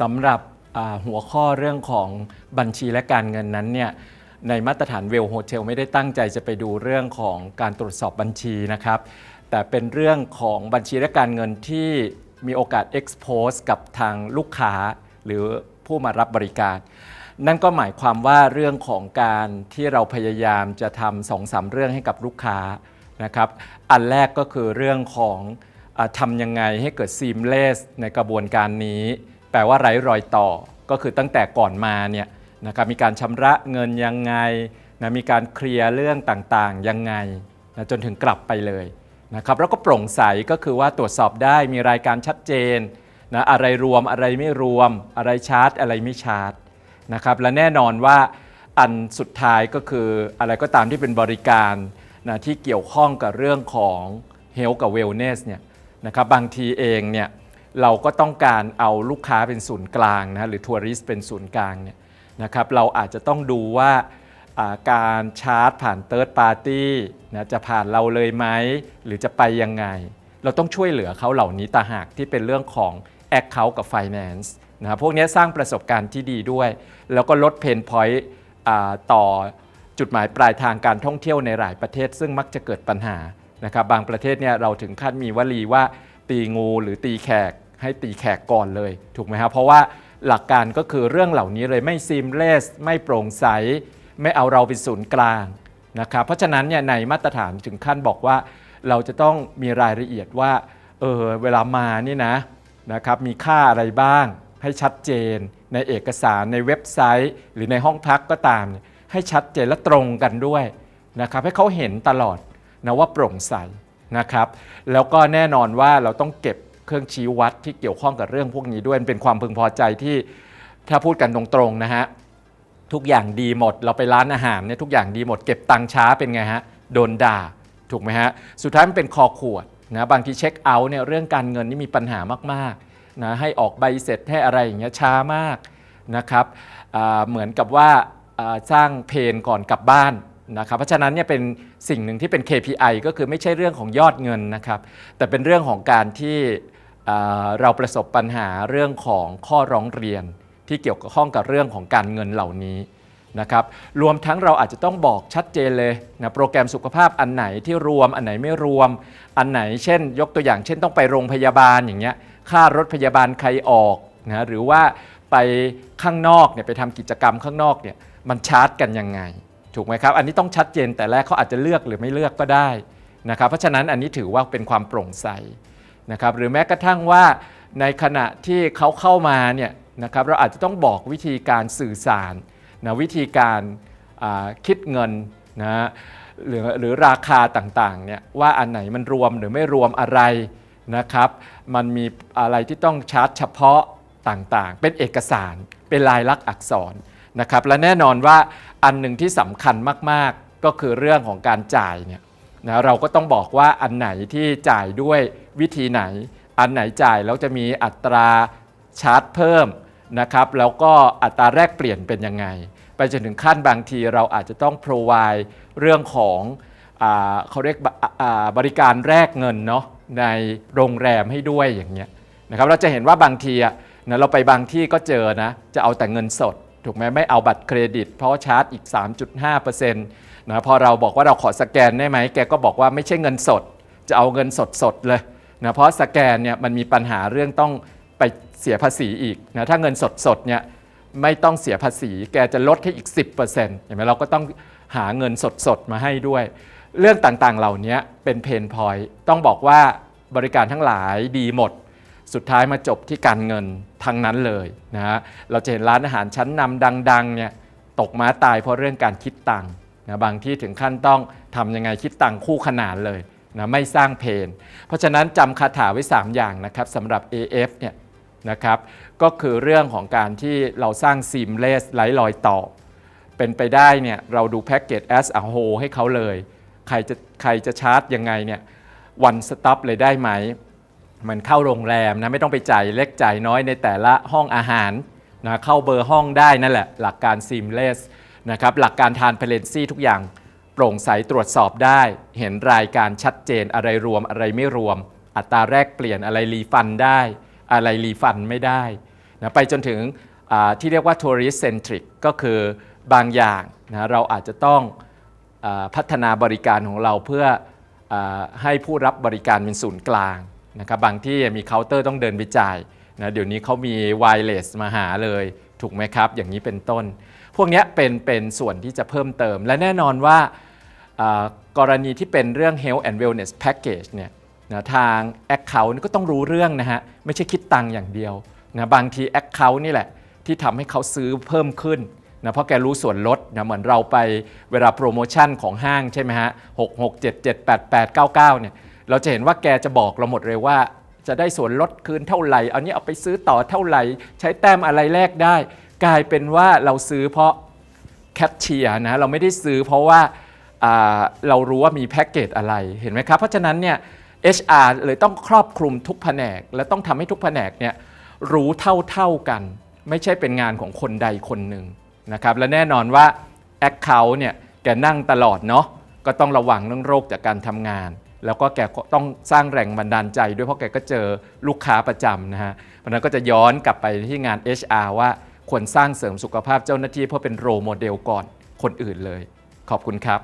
สำหรับหัวข้อเรื่องของบัญชีและการเงินนั้นเนี่ยในมาตรฐานเวลโฮเทลไม่ได้ตั้งใจจะไปดูเรื่องของการตรวจสอบบัญชีนะครับ แต่เป็นเรื่องของบัญชีและการเงินที่มีโอกาส expose กับทางลูกค้าหรือผู้มารับบริการ นั่นก็หมายความว่าเรื่องของการที่เราพยายามจะทำสองสามเรื่องให้กับลูกค้านะครับ อันแรกก็คือเรื่องของอทำยังไงให้เกิด seamless ในกระบวนการนี้ แปลว่าไร้รอยต่อ ก็คือตั้งแต่ก่อนมาเนี่ยนะครับมีการชำระเงินยังไงนะมีการเคลียร์เรื่องต่างๆยังไงนะจนถึงกลับไปเลยนะครับแล้วก็โปร่งใสก็คือว่าตรวจสอบได้มีรายการชัดเจนนะอะไรรวมอะไรไม่รวม อะไรชาร์จ อะไรไม่ชาร์จนะครับและแน่นอนว่าอันสุดท้ายก็คืออะไรก็ตามที่เป็นบริการนะที่เกี่ยวข้องกับเรื่องของ Health กับ Wellness เนี่ยนะครับบางทีเองเนี่ย เราก็ต้องการเอาลูกค้าเป็นศูนย์กลางนะหรือทัวริสต์เป็นศูนย์กลางเนี่ยนะครับเราอาจจะต้องดูว่าการชาร์จผ่าน Third Party นะจะผ่านเราเลยไหมหรือจะไปยังไง เราต้องช่วยเหลือเขาเหล่านี้ต่าหากที่เป็นเรื่องของ Account กับ Finance นะครับพวกนี้สร้างประสบการณ์ที่ดีด้วย แล้วก็ลดเพนพอยต์ต่อจุดหมายปลายทางการท่องเที่ยวในหลายประเทศ ซึ่งมักจะเกิดปัญหานะครับบางประเทศเนี่ยเราถึงขั้นมีวลีว่า ตีงูหรือตีแขกให้ตีแขกก่อนเลย ถูกไหมครับเพราะว่าหลักการก็คือเรื่องเหล่านี้เลยไม่ซีมเลสไม่โปร่งใส ไม่เอาเราเป็นศูนย์กลางนะครับเพราะฉะนั้นเนี่ยในมาตรฐานถึงขั้นบอกว่า เราจะต้องมีรายละเอียดว่าเออเวลามานี่นะนะครับมีค่าอะไรบ้างให้ชัดเจน ในเอกสารในเว็บไซต์ หรือในห้องพักก็ตาม ให้ชัดเจนและตรงกันด้วยนะครับให้เขาเห็นตลอดนะว่าโปร่งใส นะครับ แล้วก็แน่นอนว่าเราต้องเก็บเครื่องชี้วัดที่เกี่ยวข้องกับเรื่องพวกนี้ด้วยมันเป็นความพึงพอใจที่ถ้าพูดกันตรงๆนะฮะทุกอย่างดีหมด เราไปร้านอาหารเนี่ยทุกอย่างดีหมด เก็บตังค์ช้าเป็นไงฮะโดนด่าถูกไหมฮะสุดท้ายมันเป็นคอขวดนะบางทีเช็คเอาท์เนี่ยเรื่องการเงินนี่มีปัญหามากๆนะให้ออกใบเสร็จให้อะไรอย่างเงี้ยช้ามากนะครับเหมือนกับว่าสร้างเพนก่อนกลับบ้าน นะครับเพราะฉะนั้นเนี่ยเป็นสิ่งหนึ่งที่เป็น KPI ก็คือไม่ใช่เรื่องของยอดเงินนะครับ แต่เป็นเรื่องของการที่อ่าเราประสบปัญหาเรื่องของข้อร้องเรียน ที่เกี่ยวข้องกับเรื่องของการเงินเหล่านี้นะครับรวมทั้งเราอาจจะต้องบอกชัดเจนเลยนะโปรแกรมสุขภาพอันไหนที่รวมอันไหนไม่รวม อันไหนเช่น ยกตัวอย่างเช่นต้องไปโรงพยาบาลอย่างเงี้ยค่ารถพยาบาลใครออกนะหรือว่าไปข้างนอกเนี่ยไปทำกิจกรรมข้างนอกเนี่ยมันชาร์จกันยังไง ถูกไหมครับ อันนี้ต้องชัดเจนแต่แรกเขาอาจจะเลือกหรือไม่เลือกก็ได้นะครับ เพราะฉะนั้นอันนี้ถือว่าเป็นความโปร่งใสนะครับหรือแม้กระทั่งว่าในขณะที่เขาเข้ามาเนี่ยนะครับเราอาจจะต้องบอกวิธีการสื่อสารนะวิธีการคิดเงินนะฮะหรือหรือราคาต่างๆเนี่ยว่าอันไหนมันรวมหรือไม่รวมอะไรนะครับ มันมีอะไรที่ต้องชาร์จเฉพาะต่างๆ เป็นเอกสารเป็นลายลักษณ์อักษร นะครับและแน่นอนว่าอันหนึ่งที่สำคัญมากๆ ก็คือเรื่องของการจ่ายเนี่ยนะเราก็ต้องบอกว่าอันไหนที่จ่ายด้วยวิธีไหน อันไหนจ่ายแล้วจะมีอัตราชาร์จเพิ่มนะครับแล้วก็อัตราแรกเปลี่ยนเป็นยังไง ไปจนถึงขั้นบางทีเราอาจจะต้อง provide เรื่องของอเขาเรียกบบริการแรกเงินเนาะในโรงแรมให้ด้วยอย่างเงี้ยนะครับเราจะเห็นว่าบางทีอะนะเราไปบางที่ก็เจอนะจะเอาแต่เงินสด ถูกไหมไม่เอาบัตรเครดิต เพราะชาร์จอีก 3.5%นะพอเราบอกว่าเราขอสแกนได้ไหมแกก็บอกว่าไม่ใช่เงินสด จะเอาเงินสดสดเลยนะเพราะสแกนเนี่ยมันมีปัญหาเรื่องต้องไปเสียภาษีอีกนะถ้าเงินสดสดเนี่ยไม่ต้องเสียภาษี แกจะลดให้อีก 10%เห็นไหมเราก็ต้องหาเงินสดสดมาให้ด้วย เรื่องต่างๆเหล่านี้เป็นเพนพอยต้องบอกว่าบริการทั้งหลายดีหมด สุดท้ายมาจบที่การเงิน ทั้งนั้นเลยนะฮะเราจะเห็นร้านอาหารชั้นนำดังๆเนี่ยตกม้าตายเพราะเรื่องการคิดตังค์นะบางที่ถึงขั้นต้องทำยังไงคิดตังค์คู่ขนานเลยนะไม่สร้างเพน เพราะฉะนั้นจำคาถาไว้ 3 อย่างนะครับสำหรับ AF เนี่ยนะครับก็คือเรื่องของการที่เราสร้าง seamless ไร้รอยต่อ เป็นไปได้เนี่ยเราดูแพ็กเกจ as a whole ให้เขาเลย ใครจะใครจะชาร์จยังไงเนี่ย one stop เลยได้ไหม มือนเข้าโรงแรมนะไม่ต้องไปจ่ายเล็กจ่ายน้อยในแต่ละห้องอาหารนะเข้าเบอร์ห้องได้นั่นแหละ หลักการ seamless นะครับหลักการทานเพลนซี่ทุกอย่างโปร่งใสตรวจสอบได้ เห็นรายการชัดเจนอะไรรวมอะไรไม่รวม อัตราแรกเปลี่ยนอะไรรีฟันได้ อะไรรีฟันไม่ได้นะไปจนถึงที่เรียกว่า tourist centric ก็คือบางอย่างนะเราอาจจะต้องอพัฒนาบริการของเราเพื่ออให้ผู้รับบริการเป็นศูนย์กลาง นะครับบางที่มีเคาน์เตอร์ต้องเดินไปจ่ายนะเดี๋ยวนี้เขามี wireless มาหาเลยถูกไหมครับ อย่างนี้เป็นต้น พวกนี้เป็นเป็นส่วนที่จะเพิ่มเติม และแน่นอนว่ากรณีที่เป็นเรื่อง health and wellness package เนี่ยนะทาง account ก็ต้องรู้เรื่องนะฮะไม่ใช่คิดตังค์อย่างเดียวนะบางที account นี่แหละที่ทำให้เขาซื้อเพิ่มขึ้นนะเพราะแกรู้ส่วนลดนะเหมือนเราไปเวลาโปรโมชั่นของห้างใช่ไหมฮะ6 6 7 7 8 8 9 9เนี่ย เราจะเห็นว่าแกจะบอกเราหมดเลยว่า จะได้ส่วนลดคืนเท่าไหร่อันนี้เอาไปซื้อต่อเท่าไหร่ ใช้แต้มอะไรแลกได้ กลายเป็นว่าเราซื้อเพราะแคชเชียร์นะเราไม่ได้ซื้อเพราะว่าาเรารู้ว่ามีแพ็กเกจอะไรเห็นไหมครับ เพราะฉะนั้นเนี่ย HR เลยต้องครอบคลุมทุกแผนก และต้องทำให้ทุกแผนกเนี่ยรู้เท่าเท่ากัน ไม่ใช่เป็นงานของคนใดคนหนึ่งนะครับและแน่นอนว่า Account เนี่ยแกนั่งตลอดเนาะก็ต้องระวังเรื่องโรคจากการทำงาน แล้วก็แกก็ต้องสร้างแรงบันดาลใจด้วยเพราะแกก็เจอลูกค้าประจำนะฮะเพราะนั้นก็จะย้อนกลับไปที่งาน HR ว่าควรสร้างเสริมสุขภาพเจ้าหน้าที่เพื่อเป็นโรโมเดลก่อนคนอื่นเลย ขอบคุณครับ